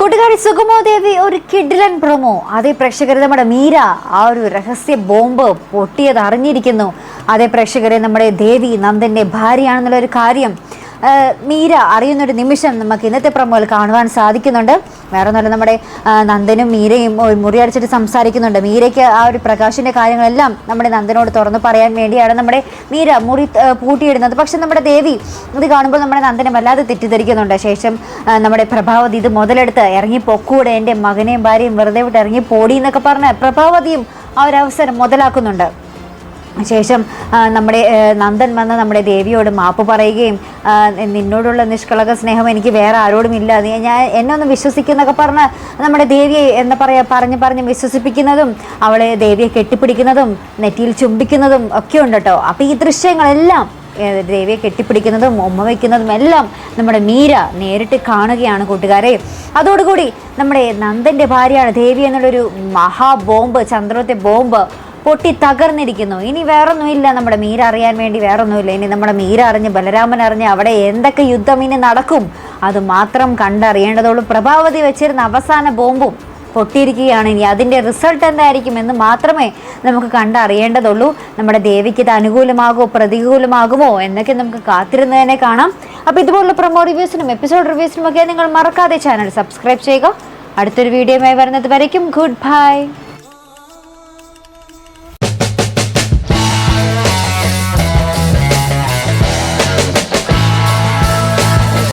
കൂട്ടുകാരി സുഗമോ ദേവി ഒരു കിഡിലൻ പ്രൊമോ അതേ പ്രേക്ഷകരെ നമ്മുടെ മീര ആ ഒരു രഹസ്യ ബോംബ് പൊട്ടിയത് അറിഞ്ഞിരിക്കുന്നു. അതേ പ്രേക്ഷകരെ നമ്മുടെ ദേവി നന്ദന്റെ ഭാര്യയാണെന്നുള്ള ഒരു കാര്യം മീര അറിയുന്നൊരു നിമിഷം നമുക്ക് ഇന്നത്തെ പ്രൊമോയിൽ കാണുവാൻ സാധിക്കുന്നുണ്ട്. വേറെ ഒന്നുമല്ല നമ്മുടെ നന്ദനും മീരയും മുറിയടിച്ചിട്ട് സംസാരിക്കുന്നുണ്ട്. മീരയ്ക്ക് ആ ഒരു പ്രകാശിന്റെ കാര്യങ്ങളെല്ലാം നമ്മുടെ നന്ദനോട് തുറന്ന് പറയാൻ വേണ്ടിയാണ് നമ്മുടെ മീര മുറി പൂട്ടിയിടുന്നത്. പക്ഷെ നമ്മുടെ ദേവി ഇത് കാണുമ്പോൾ നമ്മുടെ നന്ദനെ വല്ലാതെ തെറ്റിദ്ധരിക്കുന്നുണ്ട്. ശേഷം നമ്മുടെ പ്രഭാവതി ഇത് മുതലെടുത്ത് ഇറങ്ങി പൊക്കൂടെ എന്റെ മകനെയും ഭാര്യയും വെറുതെ വിട്ട് ഇറങ്ങി പോടി എന്നൊക്കെ പറഞ്ഞ് പ്രഭാവതിയും ആ ഒരു അവസരം മുതലാക്കുന്നുണ്ട്. ശേഷം നമ്മുടെ നന്ദൻ വന്ന് നമ്മുടെ ദേവിയോട് മാപ്പ് പറയുകയും നിന്നോടുള്ള നിഷ്കളക സ്നേഹം എനിക്ക് വേറെ ആരോടും ഇല്ല ഞാൻ എന്നെ ഒന്ന് വിശ്വസിക്കുന്നൊക്കെ പറഞ്ഞ് നമ്മുടെ ദേവിയെ എന്ന് പറയുക പറഞ്ഞ് പറഞ്ഞ് വിശ്വസിപ്പിക്കുന്നതും അവളെ ദേവിയെ കെട്ടിപ്പിടിക്കുന്നതും നെറ്റിയിൽ ചുംബിക്കുന്നതും ഒക്കെ ഉണ്ട് കേട്ടോ അപ്പോൾ ഈ ദൃശ്യങ്ങളെല്ലാം ദേവിയെ കെട്ടിപ്പിടിക്കുന്നതും ഉമ്മ വയ്ക്കുന്നതും എല്ലാം നമ്മുടെ മീര നേരിട്ട് കാണുകയാണ് കൂട്ടുകാരെ. അതോടുകൂടി നമ്മുടെ നന്ദന്റെ ഭാര്യയാണ് ദേവി എന്നുള്ളൊരു മഹാബോംബ് ചന്ദ്രത്തെ ബോംബ് പൊട്ടി തകർന്നിരിക്കുന്നു. ഇനി വേറൊന്നുമില്ല നമ്മുടെ മീര അറിയാൻ വേണ്ടി വേറൊന്നുമില്ല. ഇനി നമ്മുടെ മീര അറിഞ്ഞ് ബലരാമൻ അറിഞ്ഞ് അവിടെ എന്തൊക്കെ യുദ്ധം ഇനി നടക്കും അത് മാത്രം കണ്ടറിയേണ്ടതുള്ളൂ. പ്രഭാവതി വെച്ചിരുന്ന അവസാന ബോംബും പൊട്ടിയിരിക്കുകയാണ്. ഇനി അതിന്റെ റിസൾട്ട് എന്തായിരിക്കും എന്ന് മാത്രമേ നമുക്ക് കണ്ടറിയേണ്ടതുള്ളൂ. നമ്മുടെ ദേവിക്ക് ഇത് അനുകൂലമാകുമോ പ്രതികൂലമാകുമോ എന്നൊക്കെ നമുക്ക് കാത്തിരുന്ന് തന്നെ കാണാം. അപ്പോൾ ഇതുപോലുള്ള പ്രൊമോ റിവ്യൂസിനും എപ്പിസോഡ് റിവ്യൂസിനും ഒക്കെ നിങ്ങൾ മറക്കാതെ ചാനൽ സബ്സ്ക്രൈബ് ചെയ്യുക. അടുത്തൊരു വീഡിയോയുമായി വരുന്നത് വരയ്ക്കും. Good bye